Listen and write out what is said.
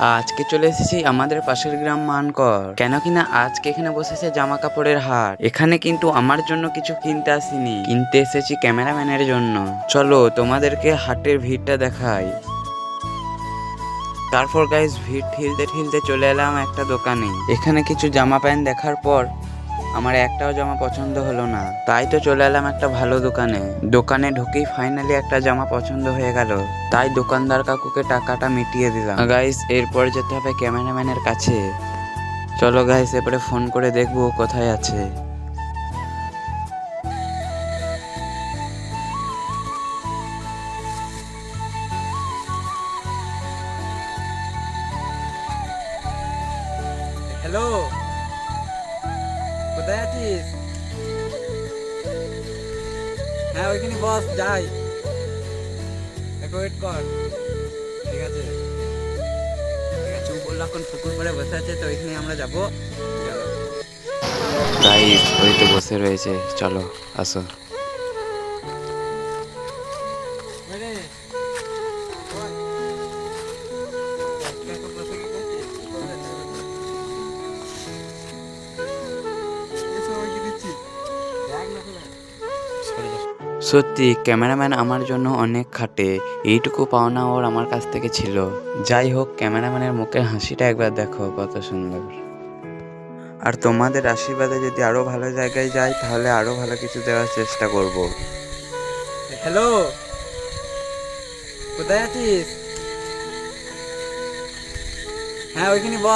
আজকে চলে এসেছি আমাদের পাশের গ্রাম মানকর। কেন কিনা আজকে এখানে বসেছে জামা কাপড়ের হাট। এখানে কিন্তু আমার জন্য কিছু কিনতে আসিনি। কিনতে এসেছি ক্যামেরাম্যানের জন্য। চলো তোমাদেরকে হাটের ভিড়টা দেখাই। তারপর গাইজ ভিড় ঠিলতে ঠিলতে চলে এলাম একটা দোকানে। এখানে কিছু জামা প্যান্ট দেখার পর আমার একটাও জামা পছন্দ হলো না। তাই তো চলে এলাম একটা ভালো দোকানে। দোকানে ঢুকেই ফাইনালি একটা জামা পছন্দ হয়ে গেল। তাই দোকানদার কাকুকে টাকাটা মিটিয়ে দিলাম। গাইস এরপর যেতে হবে ক্যামেরাম্যানের কাছে। চলো গাইস এরপরে ফোন করে দেখব কোথায় আছে। হ্যালো কোথায় আছিস হ্যাঁ ওইখানে বস, যাই। ওয়েট কর। ঠিক আছে। ঠিক আছে ও এখন পুকুর পাড়ে বসে আছে, তো ওইখানে আমরা যাব। গাইস ওই তো বসে রয়েছে। চলো, আসো। সত্যি, ক্যামেরাম্যান আমার জন্য অনেক খাটে। এইটুকু পাওনা ওর আমার কাছ থেকে ছিল। যাই হোক, ক্যামেরাম্যানের মুখের হাসিটা একবার দেখো, কত সুন্দর। আর তোমাদের আশীর্বাদে যদি আরও ভালো জায়গায় যাই, তাহলে আরও ভালো কিছু দেওয়ার চেষ্টা করব। হ্যালো? কোথায় আছিস? হ্যাঁ ওইখানে বস।